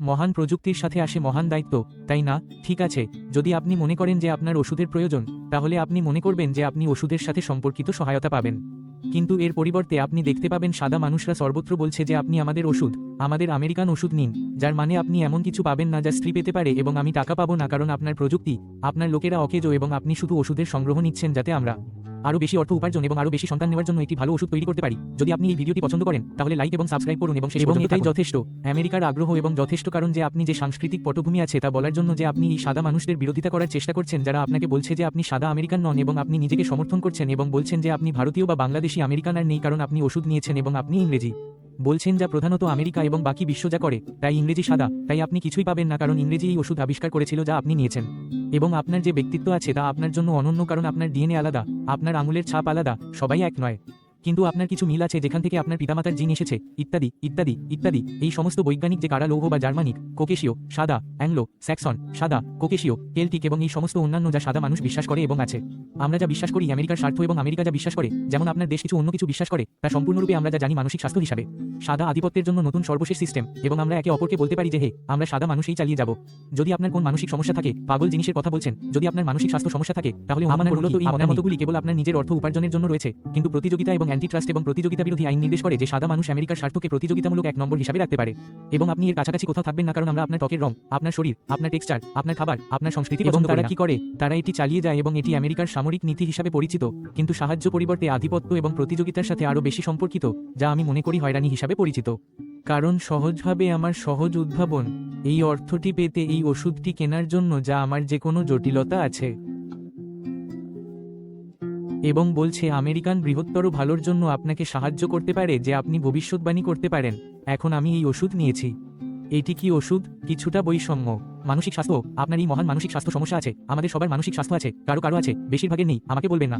মহান প্রযুক্তির সাথে আসে মহান দায়িত্ব, তাই না? ঠিক আছে, যদি আপনি মনে করেন যে আপনার ওষুধের প্রয়োজন, তাহলে আপনি মনে করবেন যে আপনি ওষুধের সাথে সম্পর্কিত সহায়তা পাবেন। কিন্তু এর পরিবর্তে আপনি দেখতে পাবেন সাদা মানুষরা সর্বত্র বলছে যে আপনি আমাদের ওষুধ, আমাদের আমেরিকান ওষুধ নিন, যার মানে আপনি এমন কিছু পাবেন না যা স্ত্রী পেতে পারে এবং আমি টাকা পাবো না কারণ আপনার প্রযুক্তি, আপনার লোকেরা অকেজো এবং আপনি শুধু ওষুধের সংগ্রহ নিচ্ছেন যাতে আমরা আরও বেশি অর্থ উপার্জন এবং আরও বেশি সন্তান নেওয়ার জন্য একটি ভালো ওষুধ তৈরি করতে পারি। যদি আপনি এই ভিডিওটি পছন্দ করেন তাহলে লাইক এবং সাবস্ক্রাইব করুন এবং সেই এবং এটাই যথেষ্ট। আমেরিকার আগ্রহ এবং যথেষ্ট কারণ যে আপনি যে সাংস্কৃতিক পটভূমি আছে তা বলার জন্য যে আপনি এই সাদা মানুষদের বিরোধিতা করার চেষ্টা করছেন যারা আপনাকে বলছে যে আপনি সাদা আমেরিকান নন এবং আপনি নিজেকে সমর্থন করছেন এবং বলছেন যে আপনি ভারতীয় বা বাংলাদেশি আমেরিকান আর নেই কারণ আপনি ওষুধ নিয়েছেন এবং আপনি ইংরেজি। বলছেন যা প্রধানত আমেরিকা এবং বাকি বিশ্ব যা করে, তাই ইংরেজি সাদা, তাই আপনি কিছুই পাবেন না কারণ ইংরেজি এই ওষুধ আবিষ্কার করেছিল যা আপনি নিয়েছেন। এবং আপনার যে ব্যক্তিত্ব আছে তা আপনার জন্য অনন্য কারণ আপনার ডিএনএ আলাদা, আপনার আঙুলের ছাপ আলাদা, সবাই এক নয়। কিন্তু আপনার কিছু মিল আছে যেখান থেকে আপনার পিতামাতার জিন এসেছে। ইত্যাদি ইত্যাদি ইত্যাদি। এই সমস্ত বৈজ্ঞানিক যে কারা লৌহ বা জার্মানিক কোকেশীয় সাদা অ্যাংলো স্যাক্সন সাদা কোকেশীয় কেলটিক এবং এই সমস্ত অন্যান্য যা সাদা মানুষ বিশ্বাস করে এবং আছে। আমরা যা বিশ্বাস করি আমেরিকার স্বার্থ এবং আমেরিকা যা বিশ্বাস করে যেমন আপনার দেশ কিছু অন্য কিছু বিশ্বাস করে তা সম্পূর্ণরূপে আমরা যা জানি মানসিক স্বাস্থ্য হিসাবে। সাদা আধিপত্যের জন্য নতুন সর্বশেষ সিস্টেম এবং আমরা একে অপরকে বলতে পারি যে হে আমরা সাদা মানুষই চালিয়ে যাব। যদি আপনার কোন মানসিক সমস্যা থাকে পাগল জিনিসের কথা বলছেন যদি আপনার মানসিক স্বাস্থ্য সমস্যা থাকে তাহলে আমার মূলত এই মতামতগুলি কেবল আপনার নিজের অর্থ উপার্জনের জন্য রয়েছে কিন্তু প্রতিযোগিতা এবং অ্যান্টি ট্রাস্ট এবং প্রতিযোগিতা বিরোধী আইন নির্দেশ করে যে সাদা মানুষ আমেরিকার স্বার্থকে প্রতিযোগিতামূলক এক নম্বর হিসাবে রাখতে পারে। এবং আপনি এর কাছাকাছি কোথাও থাকবেন না কারণ আমরা আপনার ত্বকের রং আপনার শরীর আপনার টেক্সচার আপনার খাবার আপনার সংস্কৃতি এবং তারা কি করে? তারা এটি চালিয়ে যায় এবং এটি আমেরিকার সামরিক নীতি হিসাবে পরিচিত কিন্তু সাহায্য পরিবর্তে আধিপত্য এবং প্রতিযোগিতার সাথে আরও বেশি সম্পর্কিত যা আমি মনে করি হয়রানি হিসাবে পরিচিত। কারণ সহজভাবে আমার সহজ উদ্ভাবন এই অর্থটি পেতে এই ওষুধটি কেনার জন্য যা আমার যে কোনো জটিলতা আছে। এবং বলছে, আমেরিকান বৃহত্তর ভালোর জন্য আপনাকে সাহায্য করতে পারে যে আপনি ভবিষ্যৎবাণী করতে পারেন। এখন আমি এই ওষুধ নিয়েছি। এটি কি ওষুধ? কিছুটা বৈষম্য। মানসিক স্বাস্থ্য? আপনার এই মহান মানসিক স্বাস্থ্য সমস্যা আছে। আমাদের সবার মানসিক স্বাস্থ্য আছে। কারও কারও আছে। বেশিরভাগের নেই। আমাকে বলবেন না।